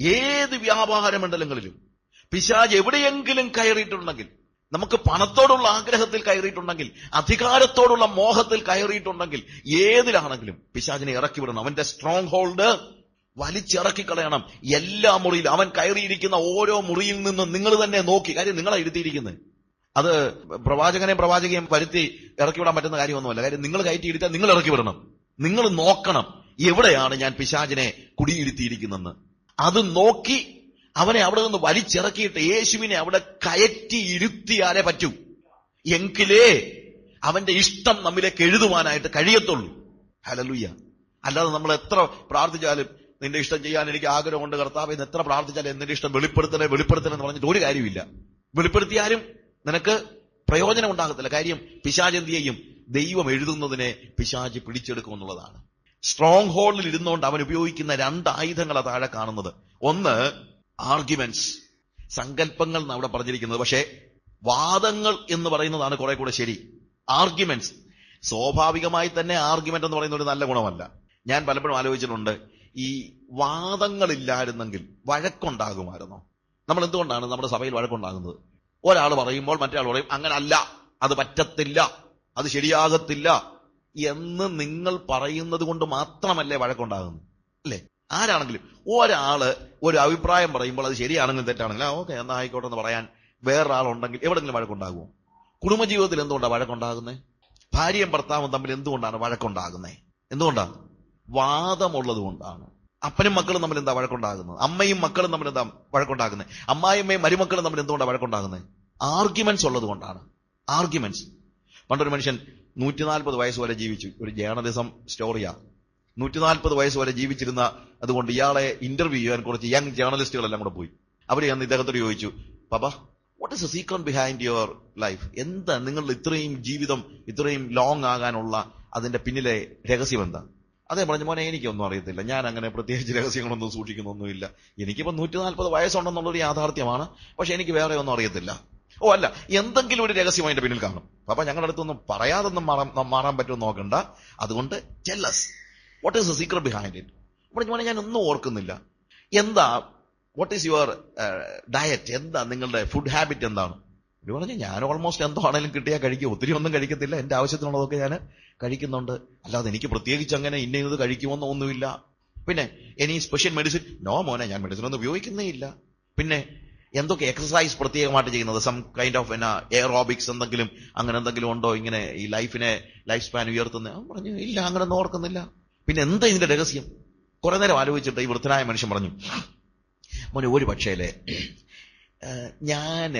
ഏത് വ്യാപാര മണ്ഡലങ്ങളിലും പിശാജ് എവിടെയെങ്കിലും കയറിയിട്ടുണ്ടെങ്കിൽ നമുക്ക് പണത്തോടുള്ള ആഗ്രഹത്തിൽ കയറിയിട്ടുണ്ടെങ്കിൽ അധികാരത്തോടുള്ള മോഹത്തിൽ കയറിയിട്ടുണ്ടെങ്കിൽ ഏതിലാണെങ്കിലും പിശാജിനെ ഇറക്കി വിടണം. അവന്റെ സ്ട്രോങ് ഹോൾഡ് വലിച്ചിറക്കി കളയണം എല്ലാ മുറിയിലും അവൻ കയറിയിരിക്കുന്ന ഓരോ മുറിയിൽ നിന്നും നിങ്ങൾ തന്നെ നോക്കി. കാര്യം നിങ്ങളെ ഇരുത്തിയിരിക്കുന്നത്. അത് പ്രവാചകനെ പ്രവാചകയും വരുത്തി ഇറക്കി വിടാൻ പറ്റുന്ന കാര്യമൊന്നുമല്ല. കാര്യം നിങ്ങൾ കയറ്റി ഇരുത്താൻ നിങ്ങൾ ഇറക്കി വിടണം. നിങ്ങൾ നോക്കണം എവിടെയാണ് ഞാൻ പിശാചിനെ കുടിയിരുത്തിയിരിക്കുന്നെന്ന് അത് നോക്കി അവനെ അവിടെ നിന്ന് വലിച്ചിറക്കിയിട്ട് യേശുവിനെ അവിടെ കയറ്റി ഇരുത്തിയാലേ പറ്റൂ. എങ്കിലേ അവന്റെ ഇഷ്ടം നമ്മിലേക്ക് എഴുതുവാനായിട്ട് കഴിയത്തുള്ളൂ. ഹലലുയ്യ അല്ലാതെ നമ്മൾ എത്ര പ്രാർത്ഥിച്ചാലും നിന്റെ ഇഷ്ടം ചെയ്യാൻ എനിക്ക് ആഗ്രഹമുണ്ട് കർത്താവ് എന്ന് എത്ര പ്രാർത്ഥിച്ചാലും എന്റെ ഇഷ്ടം? വെളിപ്പെടുത്തണേ വെളിപ്പെടുത്തണേ എന്ന് പറഞ്ഞിട്ട് ഒരു കാര്യമില്ല വെളിപ്പെടുത്തിയാലും നിനക്ക് പ്രയോജനം ഉണ്ടാകത്തില്ല. കാര്യം പിശാചന്തിയെയും ദൈവം എഴുതുന്നതിനെ പിശാചി പിടിച്ചെടുക്കും എന്നുള്ളതാണ്. സ്ട്രോങ് ഹോൾഡിൽ ഇരുന്നുകൊണ്ട് അവൻ ഉപയോഗിക്കുന്ന രണ്ട് ആയുധങ്ങൾ താഴെ കാണുന്നത്. ഒന്ന് ആർഗ്യുമെന്റ്സ്. സങ്കല്പങ്ങൾ എന്നാണ് അവിടെ പറഞ്ഞിരിക്കുന്നത്. പക്ഷേ വാദങ്ങൾ എന്ന് പറയുന്നതാണ് കുറെ കൂടെ ശരി. ആർഗ്യുമെന്റ്സ്. സ്വാഭാവികമായി തന്നെ ആർഗ്യുമെന്റ് എന്ന് പറയുന്ന ഒരു നല്ല ഗുണമല്ല. ഞാൻ പലപ്പോഴും ആലോചിച്ചിട്ടുണ്ട് ഈ വാദങ്ങളില്ലായിരുന്നെങ്കിൽ വഴക്കുണ്ടാകുമായിരുന്നു? നമ്മൾ എന്തുകൊണ്ടാണ് നമ്മുടെ സഭയിൽ വഴക്കുണ്ടാകുന്നത്? ഒരാൾ പറയുമ്പോൾ മറ്റേ പറയും അങ്ങനെ അല്ല അത് പറ്റത്തില്ല അത് ശരിയാകത്തില്ല എന്ന് നിങ്ങൾ പറയുന്നത് കൊണ്ട് മാത്രമല്ലേ വഴക്കുണ്ടാകുന്നത് അല്ലേ? ആരാണെങ്കിലും ഒരാൾ ഒരു അഭിപ്രായം പറയുമ്പോൾ അത് ശരിയാണെങ്കിലും തെറ്റാണെങ്കിലും ഓക്കെ എന്നാ ആയിക്കോട്ടെ എന്ന് പറയാൻ വേറൊരാളുണ്ടെങ്കിൽ എവിടെങ്കിലും വഴക്കുണ്ടാകുമോ? കുടുംബജീവിതത്തിൽ എന്തുകൊണ്ടാണ് വഴക്കുണ്ടാകുന്നത് ഭാര്യയും ഭർത്താവും തമ്മിൽ എന്തുകൊണ്ടാണ് വഴക്കുണ്ടാകുന്നത് എന്തുകൊണ്ടാണ് വാദമുള്ളത് കൊണ്ടാണ്. അപ്പനും മക്കളും തമ്മിൽ എന്താ വഴക്കുണ്ടാകുന്നത്? അമ്മയും മക്കളും തമ്മിൽ എന്താ വഴക്കുണ്ടാകുന്നത് അമ്മായിമ്മയും മരുമക്കളും തമ്മിൽ എന്തുകൊണ്ടാണ് വഴക്കുണ്ടാകുന്നത് ആർഗ്യുമെന്റ്സ് ഉള്ളത് കൊണ്ടാണ്. ആർഗ്യുമെന്റ്സ് പണ്ടൊരു മനുഷ്യൻ നൂറ്റി നാൽപ്പത് വയസ്സ് വരെ ജീവിച്ചു. ഒരു ജേർണലിസം സ്റ്റോറിയാണ്. നൂറ്റി നാൽപ്പത് വയസ്സ് വരെ ജീവിച്ചിരുന്ന അതുകൊണ്ട് ഇയാളെ ഇന്റർവ്യൂ ചെയ്യാൻ കുറച്ച് യങ് ജേർണലിസ്റ്റുകളെല്ലാം കൂടെ പോയി. അവർ അന്ന് ഇദ്ദേഹത്തോട് ചോദിച്ചു പപ്പ what is a secret behind your life എന്താ നിങ്ങളുടെ ഇത്രയും ജീവിതം ഇത്രയും ലോങ് ആകാനുള്ള അതിന്റെ പിന്നിലെ രഹസ്യം എന്താ? അതേ പറഞ്ഞു മോനെ എനിക്കൊന്നും അറിയത്തില്ല. ഞാൻ അങ്ങനെ പ്രത്യേകിച്ച് രഹസ്യങ്ങളൊന്നും സൂക്ഷിക്കുന്നൊന്നുമില്ല. എനിക്കിപ്പോ നൂറ്റി നാൽപ്പത് വയസ്സുണ്ടെന്നുള്ളൊരു യാഥാർത്ഥ്യമാണ്. പക്ഷെ എനിക്ക് വേറെ ഒന്നും അറിയത്തില്ല. ഓ അല്ല എന്തെങ്കിലും ഒരു രഹസ്യം അതിന്റെ പിന്നിൽ കാണും. അപ്പൊ ഞങ്ങളുടെ അടുത്തൊന്നും പറയാതൊന്നും മാറാൻ മാറാൻ പറ്റുമെന്ന് നോക്കണ്ട. അതുകൊണ്ട് ചെല്ലസ് what is the secret behind it അപ്പോൾ ഞാൻ ഞാൻ ഒന്നും ഓർക്കുന്നില്ല. എന്താ വാട്ട് ഈസ് യുവർ ഡയറ്റ് എന്താ നിങ്ങളുടെ ഫുഡ് ഹാബിറ്റ് എന്താണ്? എന്ന് പറഞ്ഞു ഞാൻ ഓൾമോസ്റ്റ് എന്തോ ആണെങ്കിലും കിട്ടിയാൽ കഴിക്കും. ഒത്തിരി ഒന്നും കഴിക്കത്തില്ല. എന്റെ ആവശ്യത്തിനുള്ളതൊക്കെ ഞാൻ കഴിക്കുന്നുണ്ട്. അല്ലാതെ എനിക്ക് പ്രത്യേകിച്ച് അങ്ങനെ ഇന്ന ഇത് കഴിക്കുമെന്നോ ഒന്നുമില്ല. പിന്നെ എനി സ്പെഷ്യൽ മെഡിസിൻ നോ മോനെ ഞാൻ മെഡിസിൻ ഒന്നും ഉപയോഗിക്കുന്നേ ഇല്ല. പിന്നെ എന്തൊക്കെ എക്സസൈസ് പ്രത്യേകമായിട്ട് ചെയ്യുന്നത്? സം കൈൻഡ് ഓഫ് എന്നാ എയറോബിക്സ് എന്തെങ്കിലും അങ്ങനെ എന്തെങ്കിലും ഉണ്ടോ? ഇങ്ങനെ ഈ ലൈഫിനെ ലൈഫ് സ്പാൻ ഉയർത്തുന്ന പറഞ്ഞു ഇല്ല അങ്ങനെ ഒന്നും ഓർക്കുന്നില്ല. പിന്നെ എന്താ ഇതിന്റെ രഹസ്യം? കുറെ നേരം ആലോചിച്ചിട്ട് ഈ വൃദ്ധനായ മനുഷ്യൻ പറഞ്ഞു മോനെ ഒരു പക്ഷേലേ ഞാൻ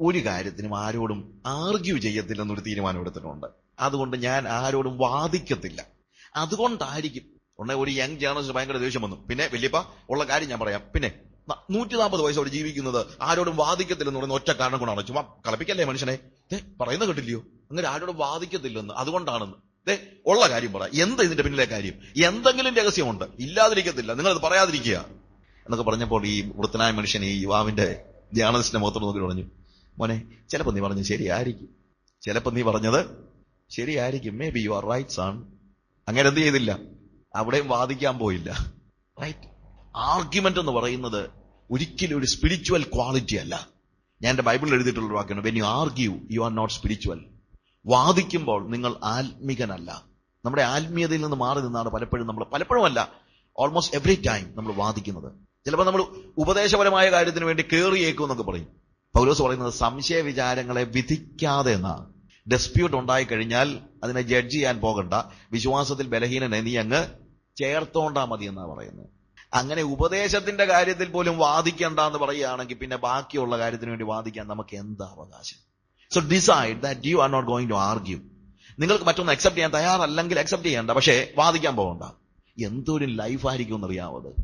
ഒരു കാര്യത്തിനും ആരോടും ആർഗ്യൂ ചെയ്യത്തില്ലെന്നൊരു തീരുമാനം എടുത്തിട്ടുണ്ട്. അതുകൊണ്ട് ഞാൻ ആരോടും വാദിക്കത്തില്ല. അതുകൊണ്ടായിരിക്കും ഉടനെ ഒരു യങ് ജേർണലിസ്റ്റ് ഭയങ്കര ദേഷ്യം വന്നു. പിന്നെ വലിയപ്പ ഉള്ള കാര്യം ഞാൻ പറയാം. പിന്നെ നൂറ്റി നാൽപ്പത് വയസ്സോടെ ജീവിക്കുന്നത് ആരോടും വാദിക്കത്തില്ലെന്ന് പറയുന്ന ഒറ്റ കാരണം കൊണ്ടാണ്. ചുമ്മാ കളപ്പിക്കല്ലേ മനുഷ്യനെ? ദേ പറയുന്ന കേട്ടില്ലയോ? അങ്ങനെ ആരോടും വാദിക്കത്തില്ലെന്ന്. അതുകൊണ്ടാണെന്ന്. ദേ ഉള്ള കാര്യം പറ. എന്താ ഇതിന്റെ പിന്നിലെ കാര്യം? എന്തെങ്കിലും രഹസ്യമുണ്ട്. ഇല്ലാതിരിക്കത്തില്ല. നിങ്ങൾ അത് പറയാതിരിക്കുക. എന്നൊക്കെ പറഞ്ഞപ്പോൾ ഈ വൃത്തനായ മനുഷ്യൻ ഈ യുവാവിന്റെ ധ്യാനദിന്റെ മുഖത്തോട് നോക്കി പറഞ്ഞു. മോനെ ചിലപ്പോ നീ പറഞ്ഞു ശരിയായിരിക്കും. ചിലപ്പോ നീ പറഞ്ഞത് ശരിയായിരിക്കും. Maybe you are right അങ്ങനെ എന്ത് ചെയ്തില്ല. അവിടെയും വാദിക്കാൻ പോയില്ല. റൈറ്റ് ആർഗ്യുമെന്റ് എന്ന് പറയുന്നത് ഒരിക്കലും ഒരു സ്പിരിച്വൽ ക്വാളിറ്റി അല്ല. ഞാൻ എന്റെ ബൈബിളിൽ എഴുതിയിട്ടുള്ള വാക്കാണ് when you argue you are not spiritual വാദിക്കുമ്പോൾ നിങ്ങൾ ആത്മികനല്ല. നമ്മുടെ ആത്മീയതയിൽ നിന്ന് മാറി നിന്നാണ് പലപ്പോഴും നമ്മൾ പലപ്പോഴും അല്ല ഓൾമോസ്റ്റ് എവറി ടൈം നമ്മൾ വാദിക്കുന്നത്. ചിലപ്പോൾ നമ്മൾ ഉപദേശപരമായ കാര്യത്തിന് വേണ്ടി കയറിയേക്കും എന്നൊക്കെ പറയും. പൗലോസ് പറയുന്നത് സംശയ വിചാരങ്ങളെ വിധിക്കാതെ എന്നാണ് ഡെസ്പ്യൂട്ട് ഉണ്ടായി കഴിഞ്ഞാൽ അതിനെ ജഡ്ജ് ചെയ്യാൻ പോകണ്ട. വിശ്വാസത്തിൽ ബലഹീനനെ നീ അങ്ങ് ചേർത്തോണ്ടാ മതി എന്നാണ് പറയുന്നത്. അങ്ങനെ ഉപദേശത്തിന്റെ കാര്യത്തിൽ പോലും വാദിക്കണ്ട എന്ന് പറയുകയാണെങ്കിൽ പിന്നെ ബാക്കിയുള്ള കാര്യത്തിന് വേണ്ടി വാദിക്കാൻ നമുക്ക് എന്താ അവകാശം? So decide that you are not going to argue നിങ്ങൾക്ക് മറ്റൊന്ന് അക്സെപ്റ്റ് ചെയ്യാൻ തയ്യാറല്ലെങ്കിൽ അക്സെപ്റ്റ് ചെയ്യണ്ട. പക്ഷേ വാദിക്കാൻ പോകണ്ട. എന്തൊരു ലൈഫായിരിക്കും എന്നറിയാവത്.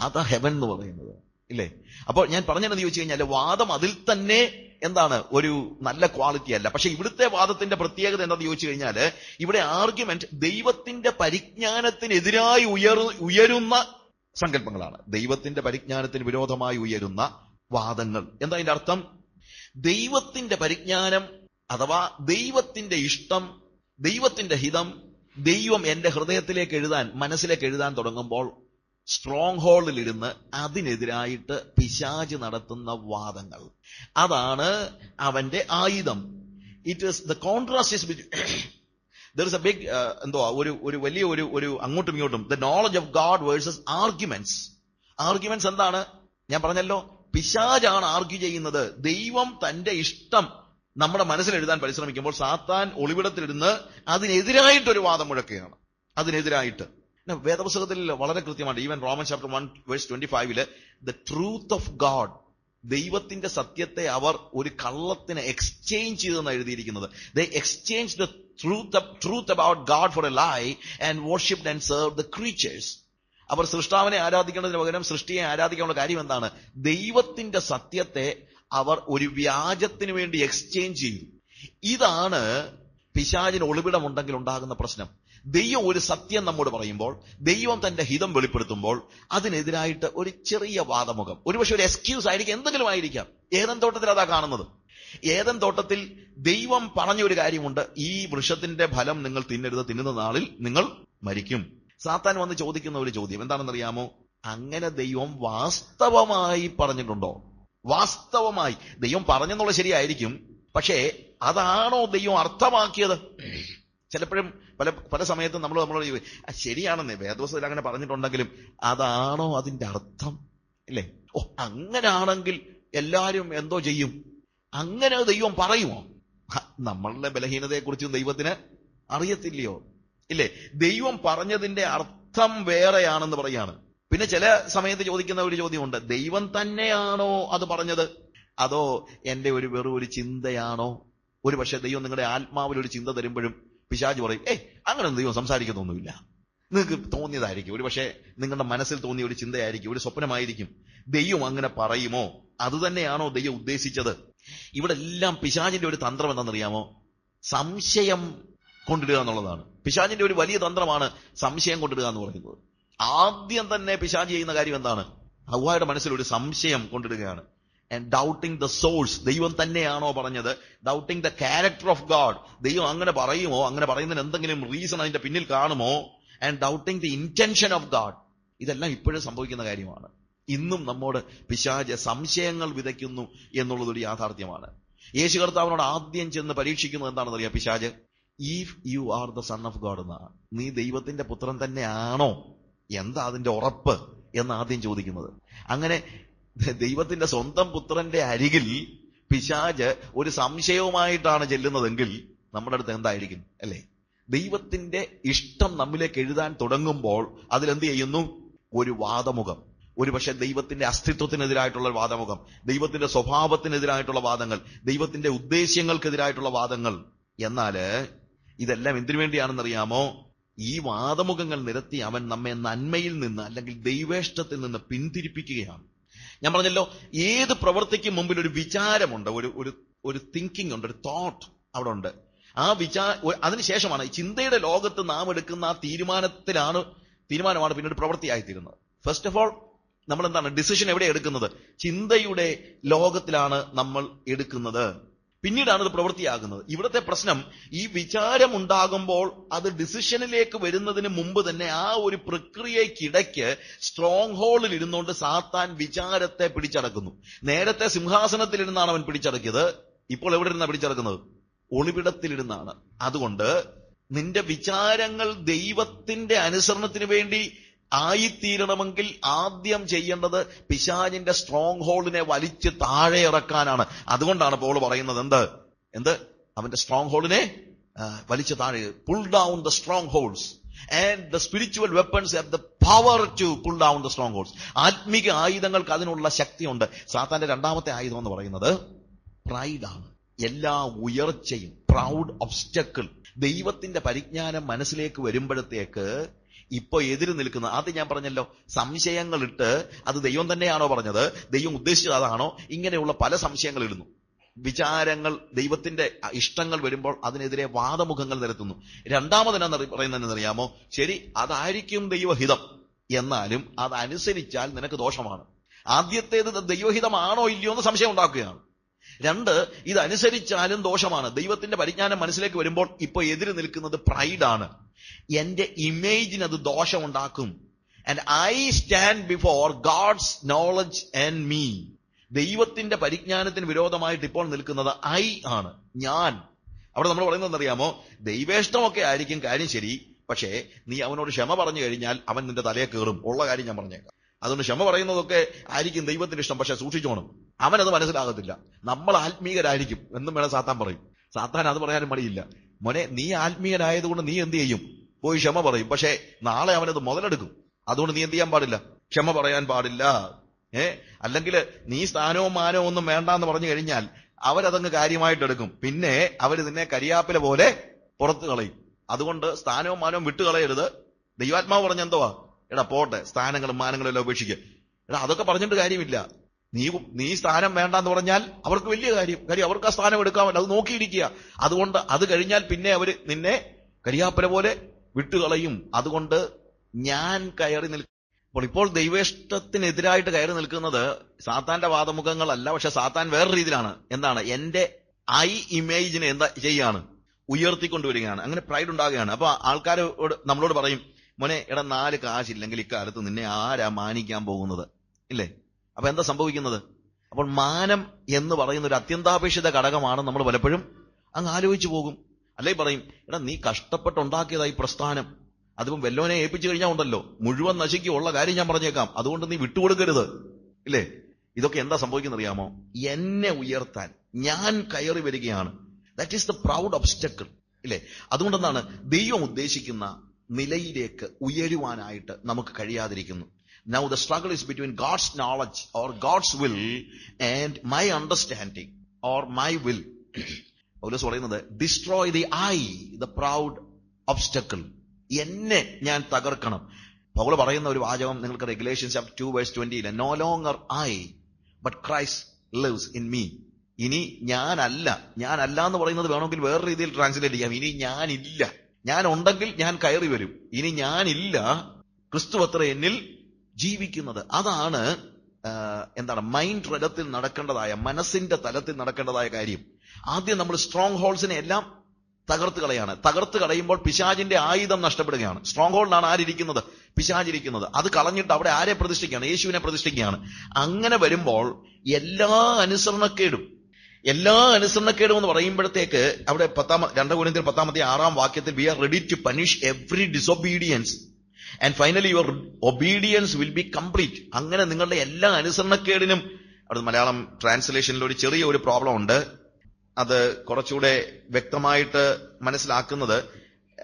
അതാ ഹെവൻ എന്ന് പറയുന്നത്. ഇല്ലേ? അപ്പോൾ ഞാൻ പറഞ്ഞതെന്ന് ചോദിച്ചു കഴിഞ്ഞാൽ വാദം അതിൽ തന്നെ എന്താണ്? ഒരു നല്ല ക്വാളിറ്റി അല്ല. പക്ഷെ ഇവിടുത്തെ വാദത്തിന്റെ പ്രത്യേകത എന്താണെന്ന് ചോദിച്ചു കഴിഞ്ഞാൽ ഇവിടെ ആർഗ്യുമെന്റ് ദൈവത്തിന്റെ പരിജ്ഞാനത്തിനെതിരായി ഉയർ ഉയരുന്ന സങ്കല്പങ്ങളാണ്. ദൈവത്തിന്റെ പരിജ്ഞാനത്തിന് വിരോധമായി ഉയരുന്ന വാദങ്ങൾ. എന്താ അതിന്റെ അർത്ഥം? ദൈവത്തിന്റെ പരിജ്ഞാനം അഥവാ ദൈവത്തിന്റെ ഇഷ്ടം ദൈവത്തിന്റെ ഹിതം ദൈവം എന്റെ ഹൃദയത്തിലേക്ക് എഴുതാൻ മനസ്സിലേക്ക് എഴുതാൻ തുടങ്ങുമ്പോൾ സ്ട്രോങ് ഹോൾഡിൽ ഇരുന്ന് അതിനെതിരായിട്ട് പിശാജ് നടത്തുന്ന വാദങ്ങൾ. അതാണ് അവന്റെ ആയുധം. It is the contrast there is a big എന്തോ ഒരു ഒരു വലിയ ഒരു ഒരു അങ്ങോട്ടും ഇങ്ങോട്ടും. The knowledge of God versus arguments arguments എന്താണ്? ഞാൻ പറഞ്ഞല്ലോ പിശാജാണ് ആർഗ്യൂ ചെയ്യുന്നത്. ദൈവം തന്റെ ഇഷ്ടം നമ്മുടെ മനസ്സിൽ എഴുതാൻ പരിശ്രമിക്കുമ്പോൾ സാത്താൻ ഒളിവിടത്തിലിരുന്ന് അതിനെതിരായിട്ടൊരു വാദം മുഴക്കുകയാണ്. അതിനെതിരായിട്ട്. വേദപുസ്തകത്തിൽ വളരെ കൃത്യമാണ് even Roman chapter one verse twenty ഫൈവിൽ ദ ട്രൂത്ത് ഓഫ് ഗാഡ് ദൈവത്തിന്റെ സത്യത്തെ അവർ ഒരു കള്ളത്തിന് എക്സ്ചേഞ്ച് ചെയ്തെന്ന് എഴുതിയിരിക്കുന്നത്. The exchange the truth truth about God for a lie and worship and serve the creatures അവർ സൃഷ്ടാവിനെ ആരാധിക്കുന്നതിന് പകരം സൃഷ്ടിയെ ആരാധിക്കാനുള്ള കാര്യം എന്താണ്? ദൈവത്തിന്റെ സത്യത്തെ അവർ ഒരു വ്യാജത്തിന് വേണ്ടി എക്സ്ചേഞ്ച് ചെയ്തു ഇതാണ് പിശാചിന് ഒളിവിടമുണ്ടെങ്കിൽ ഉണ്ടാകുന്ന പ്രശ്നം. ദൈവം ഒരു സത്യം നമ്മോട് പറയുമ്പോൾ ദൈവം തന്റെ ഹിതം വെളിപ്പെടുത്തുമ്പോൾ അതിനെതിരായിട്ട് ഒരു ചെറിയ വാദമുഖം. ഒരുപക്ഷെ ഒരു എക്സ്ക്യൂസ് ആയിരിക്കും എന്തെങ്കിലും ആയിരിക്കാം. ഏതൻ തോട്ടത്തിൽ അതാ കാണുന്നത്? ഏതൻ തോട്ടത്തിൽ ദൈവം പറഞ്ഞ ഒരു കാര്യമുണ്ട് ഈ വൃക്ഷത്തിന്റെ ഫലം നിങ്ങൾ തിന്നരുത് തിന്നുന്ന നാളിൽ നിങ്ങൾ മരിക്കും. സാത്താൻ വന്ന് ചോദിക്കുന്ന ഒരു ചോദ്യം എന്താണെന്നറിയാമോ? അങ്ങനെ ദൈവം വാസ്തവമായി പറഞ്ഞിട്ടുണ്ടോ? വാസ്തവമായി. ദൈവം പറഞ്ഞെന്നുള്ളത് ശരിയായിരിക്കും പക്ഷേ അതാണോ ദൈവം അർത്ഥമാക്കിയത്? ചിലപ്പോഴും പല പല സമയത്തും നമ്മൾ നമ്മൾ ശരിയാണെന്ന് "ആ, ശരിയാണെന്നേ വേദവസ്തുത്തിൽ അങ്ങനെ പറഞ്ഞിട്ടുണ്ടെങ്കിലും അതാണോ അതിന്റെ അർത്ഥം? അല്ലേ ഓ അങ്ങനാണെങ്കിൽ എല്ലാരും എന്തോ ചെയ്യും. അങ്ങനെ ദൈവം പറയുമോ? നമ്മളുടെ ബലഹീനതയെക്കുറിച്ചും ദൈവത്തിന് അറിയത്തില്ലയോ? ഇല്ലേ? ദൈവം പറഞ്ഞതിന്റെ അർത്ഥം വേറെയാണെന്ന് പറയാണ്. പിന്നെ ചില സമയത്ത് ചോദിക്കുന്ന ഒരു ചോദ്യമുണ്ട്. ദൈവം തന്നെയാണോ അത് പറഞ്ഞത്? അതോ എന്റെ ഒരു വെറും ഒരു ചിന്തയാണോ? ഒരു പക്ഷേ ദൈവം നിങ്ങളുടെ ആത്മാവിൽ ഒരു ചിന്ത തരുമ്പോഴും പിശാജ് പറയും ഏയ് അങ്ങനെ ദൈവം സംസാരിക്കുന്നൊന്നുമില്ല. നിങ്ങൾക്ക് തോന്നിയതായിരിക്കും. ഒരു പക്ഷേ നിങ്ങളുടെ മനസ്സിൽ തോന്നിയ ഒരു ചിന്തയായിരിക്കും ഒരു സ്വപ്നമായിരിക്കും. ദൈവം അങ്ങനെ പറയുമോ? അത് തന്നെയാണോ ദൈവം ഉദ്ദേശിച്ചത്? ഇവിടെ എല്ലാം പിശാചിന്റെ ഒരു തന്ത്രം എന്താണെന്നറിയാമോ? സംശയം കൊണ്ടിടുക എന്നുള്ളതാണ്. പിശാചിന്റെ ഒരു വലിയ തന്ത്രമാണ് സംശയം കൊണ്ടിടുക എന്ന് പറയുന്നത്. ആദ്യം തന്നെ പിശാജ് ചെയ്യുന്ന കാര്യം എന്താണ്? ഹവായുടെ മനസ്സിൽ ഒരു സംശയം കൊണ്ടിടുകയാണ്. ആൻഡ് ഡൗട്ടിങ് ദ സോഴ്സ് ദൈവം തന്നെയാണോ പറഞ്ഞത്? Doubting the character of God ദൈവം അങ്ങനെ പറയുമോ? അങ്ങനെ പറയുന്നതിന് എന്തെങ്കിലും റീസൺ അതിന്റെ പിന്നിൽ കാണുമോ? And doubting the intention of God ഇതെല്ലാം ഇപ്പോഴും സംഭവിക്കുന്ന കാര്യമാണ്. ഇന്നും നമ്മോട് പിശാജ് സംശയങ്ങൾ വിതയ്ക്കുന്നു എന്നുള്ളത് ഒരു യാഥാർത്ഥ്യമാണ്. യേശു കർത്താവിനോട് ആദ്യം ചെന്ന് പരീക്ഷിക്കുന്നത് എന്താണെന്ന് അറിയാം പിശാജ് if you are the son of God എന്നാണ് നീ ദൈവത്തിന്റെ പുത്രൻ തന്നെയാണോ? എന്താ അതിന്റെ ഉറപ്പ്? എന്ന് ആദ്യം ചോദിക്കുന്നത്. അങ്ങനെ ദൈവത്തിന്റെ സ്വന്തം പുത്രന്റെ അരികിൽ പിശാജ് ഒരു സംശയവുമായിട്ടാണ് ചെല്ലുന്നതെങ്കിൽ നമ്മുടെ അടുത്ത് എന്തായിരിക്കും? അല്ലേ? ദൈവത്തിന്റെ ഇഷ്ടം നമ്മിലേക്ക് എഴുതാൻ തുടങ്ങുമ്പോൾ അതിലെന്ത് ചെയ്യുന്നു? ഒരു വാദമുഖം. ഒരു പക്ഷെ ദൈവത്തിന്റെ അസ്തിത്വത്തിനെതിരായിട്ടുള്ള വാദമുഖം. ദൈവത്തിന്റെ സ്വഭാവത്തിനെതിരായിട്ടുള്ള വാദങ്ങൾ. ദൈവത്തിന്റെ ഉദ്ദേശ്യങ്ങൾക്കെതിരായിട്ടുള്ള വാദങ്ങൾ. എന്നാൽ ഇതെല്ലാം എന്തിനു വേണ്ടിയാണെന്നറിയാമോ? ഈ വാദമുഖങ്ങൾ നിരത്തി അവൻ നമ്മെ നന്മയിൽ നിന്ന് അല്ലെങ്കിൽ ദൈവേഷ്ടത്തിൽ നിന്ന് പിന്തിരിപ്പിക്കുകയാണ്. ഞാൻ പറഞ്ഞല്ലോ ഏത് പ്രവൃത്തിക്കും മുമ്പിൽ ഒരു വിചാരമുണ്ട് ഒരു ഒരു ഒരു തിങ്കിങ് ഉണ്ട് ഒരു തോട്ട് അവിടെ ഉണ്ട്. ആ വിചാ അതിനുശേഷമാണ് ചിന്തയുടെ ലോകത്ത് നാം എടുക്കുന്ന ആ തീരുമാനത്തിലാണ് തീരുമാനമാണ് പിന്നീട് പ്രവൃത്തിയായിത്തീരുന്നത്. ഫസ്റ്റ് ഓഫ് ഓൾ നമ്മൾ എന്താണ് ഡിസിഷൻ എവിടെ എടുക്കുന്നത്? ചിന്തയുടെ ലോകത്തിലാണ് നമ്മൾ എടുക്കുന്നത്. പിന്നീടാണ് ഇത് പ്രവൃത്തിയാകുന്നത്. ഇവിടുത്തെ പ്രശ്നം ഈ വിചാരം ഉണ്ടാകുമ്പോൾ അത് ഡിസിഷനിലേക്ക് വരുന്നതിന് മുമ്പ് തന്നെ ആ ഒരു പ്രക്രിയക്കിടയ്ക്ക് സ്ട്രോങ് ഹോളിൽ ഇരുന്നുകൊണ്ട് സാത്താൻ വിചാരത്തെ പിടിച്ചടക്കുന്നു. നേരത്തെ സിംഹാസനത്തിലിരുന്നാണ് അവൻ പിടിച്ചടക്കിയത്. ഇപ്പോൾ എവിടെ ഇരുന്നാണ് പിടിച്ചടക്കുന്നത്? ഒളിവിടത്തിലിരുന്നാണ്. അതുകൊണ്ട് നിന്റെ വിചാരങ്ങൾ ദൈവത്തിന്റെ അനുസരണത്തിന് വേണ്ടി ആയിത്തീരണമെങ്കിൽ ആദ്യം ചെയ്യേണ്ടത് പിശാചിന്റെ സ്ട്രോങ് ഹോളിനെ വലിച്ച് താഴെ ഇറക്കാനാണ്. അതുകൊണ്ടാണ് പോൾ പറയുന്നത് എന്ത്? എന്ത്? അവന്റെ സ്ട്രോങ് ഹോളിനെ വലിച്ചു താഴെ pull down the strongholds and the spiritual weapons have the power to pull down the strongholds ആത്മീക ആയുധങ്ങൾക്ക് അതിനുള്ള ശക്തിയുണ്ട്. സാത്താന്റെ രണ്ടാമത്തെ ആയുധം എന്ന് പറയുന്നത് പ്രൈഡാണ് എല്ലാ ഉയർച്ചയും പ്രൗഡ് ഒബ്സ്റ്റക്കിൾ ദൈവത്തിന്റെ പരിജ്ഞാനം മനസ്സിലേക്ക് വരുമ്പോഴത്തേക്ക് ഇപ്പൊ എതിര് നിൽക്കുന്ന അത് ഞാൻ പറഞ്ഞല്ലോ സംശയങ്ങളിട്ട് അത് ദൈവം തന്നെയാണോ പറഞ്ഞത്? ദൈവം ഉദ്ദേശിച്ചത് അതാണോ? ഇങ്ങനെയുള്ള പല സംശയങ്ങൾ ഇടുന്നു വിചാരങ്ങൾ ദൈവത്തിന്റെ ഇഷ്ടങ്ങൾ വരുമ്പോൾ അതിനെതിരെ വാദമുഖങ്ങൾ നിരത്തുന്നു. രണ്ടാമതിനാ പറയുന്നതെന്നറിയാമോ? ശരി അതായിരിക്കും ദൈവഹിതം. എന്നാലും അതനുസരിച്ചാൽ നിനക്ക് ദോഷമാണ്. ആദ്യത്തേത് ദൈവഹിതമാണോ ഇല്ലയോ എന്ന് സംശയം ഉണ്ടാക്കുകയാണ്. രണ്ട് ഇതനുസരിച്ചാലും ദോഷമാണ്. ദൈവത്തിന്റെ പരിജ്ഞാനം മനസ്സിലേക്ക് വരുമ്പോൾ ഇപ്പൊ എതിര് നിൽക്കുന്നത് പ്രൈഡാണ് എന്റെ ഇമേജിന് അത് ദോഷമുണ്ടാക്കും. And I stand before God's knowledge and me ദൈവത്തിന്റെ പരിജ്ഞാനത്തിന് വിരോധമായിട്ട് ഇപ്പോൾ നിൽക്കുന്നത് ഐ ആണ്. ഞാൻ. അവിടെ നമ്മൾ പറയുന്നത് അറിയാമോ ദൈവേഷ്ടമൊക്കെ ആയിരിക്കും കാര്യം ശരി. പക്ഷേ നീ അവനോട് ക്ഷമ പറഞ്ഞു കഴിഞ്ഞാൽ അവൻ നിന്റെ തലയെ കയറും. ഉള്ള കാര്യം ഞാൻ പറഞ്ഞേക്കാം. അതുകൊണ്ട് ക്ഷമ പറയുന്നതൊക്കെ ആയിരിക്കും ദൈവത്തിന്റെ ഇഷ്ടം. പക്ഷെ സൂക്ഷിച്ചോണം. അവനത് മനസ്സിലാകത്തില്ല. നമ്മൾ ആത്മീയരായിരിക്കും എന്നും വേണം സാത്താൻ പറയും. സാത്താൻ അത് പറയാനും മടിയില്ല. മോനെ നീ ആത്മീയനായതുകൊണ്ട് നീ എന്ത് ചെയ്യും? പോയി ക്ഷമ പറയും. പക്ഷേ നാളെ അവനത് മുതലെടുക്കും. അതുകൊണ്ട് നീ എന്ത് ചെയ്യാൻ പാടില്ല? ക്ഷമ പറയാൻ പാടില്ല. ഏ? അല്ലെങ്കിൽ നീ സ്ഥാനവും മാനവും ഒന്നും വേണ്ട എന്ന് പറഞ്ഞു കഴിഞ്ഞാൽ അവരതങ്ങ് കാര്യമായിട്ട് എടുക്കും. പിന്നെ അവർ നിന്നെ കരിയാപ്പിലെ പോലെ പുറത്തു കളയും. അതുകൊണ്ട് സ്ഥാനവും മാനവും വിട്ടുകളയരുത് ദൈവാത്മാവ് പറഞ്ഞ എന്തുവാ എടാ പോട്ടെ. സ്ഥാനങ്ങളും മാനങ്ങളും എല്ലാം ഉപേക്ഷിക്കുക എടാ അതൊക്കെ പറഞ്ഞിട്ട് കാര്യമില്ല. നീ നീ സ്ഥാനം വേണ്ട എന്ന് പറഞ്ഞാൽ അവർക്ക് വലിയ കാര്യം. കാര്യം അവർക്ക് ആ സ്ഥാനം എടുക്കാമല്ലോ. അത് നോക്കിയിരിക്കുക. അതുകൊണ്ട് അത് കഴിഞ്ഞാൽ പിന്നെ അവർ നിന്നെ കരിയാപ്പന പോലെ വിട്ടുകളയും. അതുകൊണ്ട് ഞാൻ കയറി നിൽക്കും അപ്പോൾ ഇപ്പോൾ ദൈവേഷ്ടത്തിനെതിരായിട്ട് കയറി നിൽക്കുന്നത് സാത്താന്റെ വാദമുഖങ്ങളല്ല പക്ഷെ സാത്താൻ വേറെ രീതിയിലാണ്. എന്താണ്? എന്റെ ഐ ഇമേജിനെ എന്താ ചെയ്യാണ്? ഉയർത്തിക്കൊണ്ടുവരികയാണ്. അങ്ങനെ പ്രൈഡ് ഉണ്ടാകുകയാണ്. അപ്പൊ ആൾക്കാരോട് നമ്മളോട് പറയും മോനെ എടാ നാല് കാശില്ലെങ്കിൽ ഇക്കാലത്ത് നിന്നെ ആരാ മാനിക്കാൻ പോകുന്നത്? ഇല്ലേ? അപ്പൊ എന്താ സംഭവിക്കുന്നത്? അപ്പോൾ മാനം എന്ന് പറയുന്ന ഒരു അത്യന്താപേക്ഷിത ഘടകമാണ് നമ്മൾ പലപ്പോഴും അങ്ങ് ആലോചിച്ചു പോകും. അല്ലേ പറയും എടാ നീ കഷ്ടപ്പെട്ടുണ്ടാക്കിയതായി പ്രസ്ഥാനം. അതിപ്പം വെല്ലോനെ ഏൽപ്പിച്ചു കഴിഞ്ഞാൽ ഉണ്ടല്ലോ. മുഴുവൻ നശിക്കുള്ള കാര്യം ഞാൻ പറഞ്ഞേക്കാം. അതുകൊണ്ട് നീ വിട്ടുകൊടുക്കരുത്. ഇല്ലേ? ഇതൊക്കെ എന്താ സംഭവിക്കുന്ന അറിയാമോ എന്നെ ഉയർത്താൻ ഞാൻ കയറി വരികയാണ്. That is the proud obstacle ഇല്ലേ? അതുകൊണ്ടെന്നാണ് ദൈവം ഉദ്ദേശിക്കുന്ന നിലയിലേക്ക് ഉയരുവാനായിട്ട് നമുക്ക് കഴിയാതിരിക്കുന്നു. Now the struggle is between God's knowledge or God's will and my understanding or my will Paulose പറയുന്നത് destroy the I the proud obstacle എന്നെ ഞാൻ തകർക്കണം. പൗല പറയുന്ന ഒരു വാചകം നിങ്ങൾക്ക് regulations of two verse ട്വന്റിയിൽ no longer I but Christ lives in me ഇനി ഞാനല്ല ഞാനല്ല എന്ന് പറയുന്നത് വേണമെങ്കിൽ വേറെ രീതിയിൽ ട്രാൻസ്ലേറ്റ് ചെയ്യാം. ഇനി ഞാനില്ല. ഞാൻ ഉണ്ടെങ്കിൽ ഞാൻ കയറി വരും. ഇനി ഞാനില്ല ക്രിസ്തു അത്ര എന്നിൽ ജീവിക്കുന്നത്. അതാണ് എന്താണ് മൈൻഡ് തലത്തിൽ നടക്കേണ്ടതായ മനസ്സിന്റെ തലത്തിൽ നടക്കേണ്ടതായ കാര്യം. ആദ്യം നമ്മൾ സ്ട്രോങ് ഹോൾസിനെ എല്ലാം തകർത്ത് കളയാണ്. തകർത്ത് കളയുമ്പോൾ പിശാജിന്റെ ആയുധം നഷ്ടപ്പെടുകയാണ്. സ്ട്രോങ് ഹോൾഡാണ് ആരിയിരിക്കുന്നത് പിശാജിരിക്കുന്നത് അത് കളഞ്ഞിട്ട് അവിടെ ആരെ പ്രതിഷ്ഠിക്കുകയാണ്? യേശുവിനെ പ്രതിഷ്ഠിക്കുകയാണ്. അങ്ങനെ വരുമ്പോൾ എല്ലാ അനുസരണക്കേടും എല്ലാ അനുസരണക്കേടും എന്ന് പറയുമ്പോഴത്തേക്ക് അവിടെ പത്താം രണ്ടാം കുരിന്തിൽ പത്താമത്തെ ആറാം വാക്യത്തിൽ we are ready to punish every disobedience and finally your obedience will be complete അങ്ങനെ നിങ്ങളുടെ എല്ലാ അനുസരണക്കേടിനും അവിടെ മലയാളം ട്രാൻസ്ലേഷനിൽ ഒരു ചെറിയ ഒരു പ്രോബ്ലം ഉണ്ട്. അത് കുറച്ചുകൂടെ വ്യക്തമായിട്ട് മനസ്സിലാക്കുന്നത്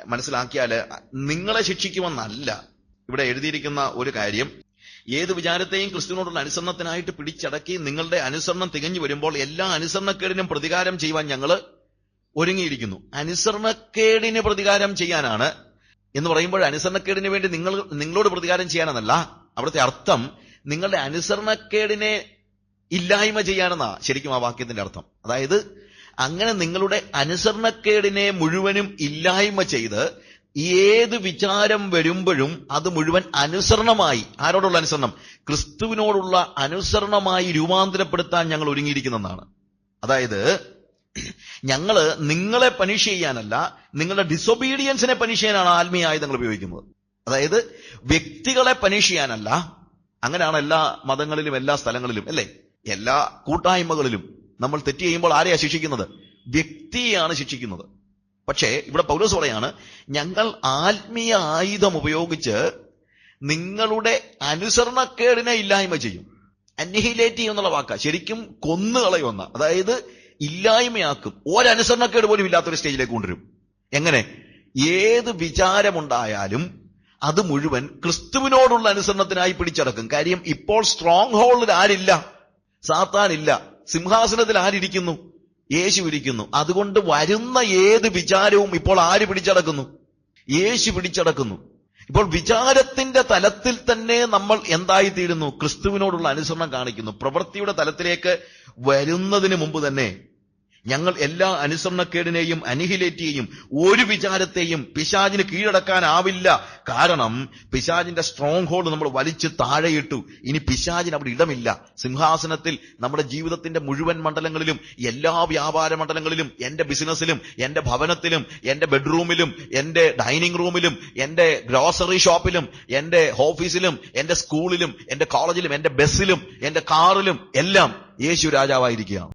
മനസ്സിലാക്കിയാൽ നിങ്ങളെ ശിക്ഷിക്കുമെന്നല്ല ഇവിടെ എഴുതിയിരിക്കുന്ന ഒരു കാര്യം. ഏത് വിചാരത്തെയും ക്രിസ്തുവിനോടുള്ള അനുസരണത്തിനായിട്ട് പിടിച്ചടക്കി നിങ്ങളുടെ അനുസരണം തികഞ്ഞു വരുമ്പോൾ എല്ലാ അനുസരണക്കേടിനും പ്രതികാരം ചെയ്യുവാൻ ഞങ്ങൾ ഒരുങ്ങിയിരിക്കുന്നു. അനുസരണക്കേടിന് പ്രതികാരം ചെയ്യാനാണ് എന്ന് പറയുമ്പോൾ അനുസരണക്കേടിന് വേണ്ടി നിങ്ങൾ നിങ്ങളോട് പ്രതികാരം ചെയ്യാനെന്നല്ല. അവിടുത്തെ അർത്ഥം നിങ്ങളുടെ അനുസരണക്കേടിനെ ഇല്ലായ്മ ചെയ്യാനെന്നാ ശരിക്കും ആ വാക്യത്തിന്റെ അർത്ഥം. അതായത് അങ്ങനെ നിങ്ങളുടെ അനുസരണക്കേടിനെ മുഴുവനും ഇല്ലായ്മ ചെയ്ത് ഏത് വിചാരം വരുമ്പോഴും അത് മുഴുവൻ അനുസരണമായി ആരോടുള്ള അനുസരണം? ക്രിസ്തുവിനോടുള്ള അനുസരണമായി രൂപാന്തരപ്പെടുത്താൻ ഞങ്ങൾ ഒരുങ്ങിയിരിക്കുന്നതാണ്. അതായത് ഞങ്ങൾ നിങ്ങളെ പനിഷ് ചെയ്യാനല്ല നിങ്ങളുടെ ഡിസൊബീഡിയൻസിനെ പനിഷ് ചെയ്യാനാണ് ആത്മീയ ആയുധങ്ങൾ ഉപയോഗിക്കുന്നത്. അതായത് വ്യക്തികളെ പനിഷ് ചെയ്യാനല്ല അങ്ങനെയാണ് എല്ലാ മതങ്ങളിലും എല്ലാ സ്ഥലങ്ങളിലും അല്ലേ? എല്ലാ കൂട്ടായ്മകളിലും നമ്മൾ തെറ്റ് ചെയ്യുമ്പോൾ ആരെയാ ശിക്ഷിക്കുന്നത്? വ്യക്തിയാണ് ശിക്ഷിക്കുന്നത്. പക്ഷേ ഇവിടെ പൗലോസ് പറയാണ് ഞങ്ങൾ ആത്മീയ ആയുധം ഉപയോഗിച്ച് നിങ്ങളുടെ അനുസരണക്കേടിനെ ഇല്ലായ്മ ചെയ്യും. അന്നിഹിലേറ്റ് എന്നുള്ള വാക്ക. ശരിക്കും കൊന്നുകളയുമെന്ന അതായത് ഇല്ലായ്മയാക്കും. ഒരനുസരണക്കേട് പോലും ഇല്ലാത്തൊരു സ്റ്റേജിലേക്ക് കൊണ്ടുവരും. എങ്ങനെ? ഏത് വിചാരമുണ്ടായാലും അത് മുഴുവൻ ക്രിസ്തുവിനോടുള്ള അനുസരണത്തിനായി പിടിച്ചടക്കും. കാര്യം ഇപ്പോൾ സ്ട്രോങ് ഹോൾഡിൽ ആരില്ല. സാത്താനില്ല സിംഹാസനത്തിൽ ആരിയ്ക്കുന്നു യേശു ഇരിക്കുന്നു. അതുകൊണ്ട് വരുന്ന ഏത് വിചാരവും ഇപ്പോൾ ആര് പിടിച്ചടക്കുന്നു? യേശു പിടിച്ചടക്കുന്നു. ഇപ്പോൾ വിചാരത്തിന്റെ തലത്തിൽ തന്നെ നമ്മൾ എന്തായിത്തീരുന്നു? ക്രിസ്തുവിനോടുള്ള അനുസരണം കാണിക്കുന്നു. പ്രവൃത്തിയുടെ തലത്തിലേക്ക് വരുന്നതിന് മുമ്പ് തന്നെ ഞങ്ങൾ എല്ലാ അനുസരണക്കേടിനെയും അനിഹിലേറ്റിയെയും ഒരു വിചാരത്തെയും പിശാജിന് കീഴടക്കാനാവില്ല. കാരണം പിശാജിന്റെ സ്ട്രോങ് ഹോൾഡ് നമ്മൾ വലിച്ചു താഴെയിട്ടു. ഇനി പിശാജിന് അവിടെ ഇടമില്ല. സിംഹാസനത്തിൽ നമ്മുടെ ജീവിതത്തിന്റെ മുഴുവൻ മണ്ഡലങ്ങളിലും എല്ലാ വ്യാപാര മണ്ഡലങ്ങളിലും എന്റെ ബിസിനസ്സിലും എന്റെ ഭവനത്തിലും എന്റെ ബെഡ്റൂമിലും എന്റെ ഡൈനിങ് റൂമിലും എന്റെ ഗ്രോസറി ഷോപ്പിലും എന്റെ ഓഫീസിലും എന്റെ സ്കൂളിലും എന്റെ കോളേജിലും എന്റെ ബസ്സിലും എന്റെ കാറിലും എല്ലാം യേശു രാജാവായിരിക്കുകയാണ്.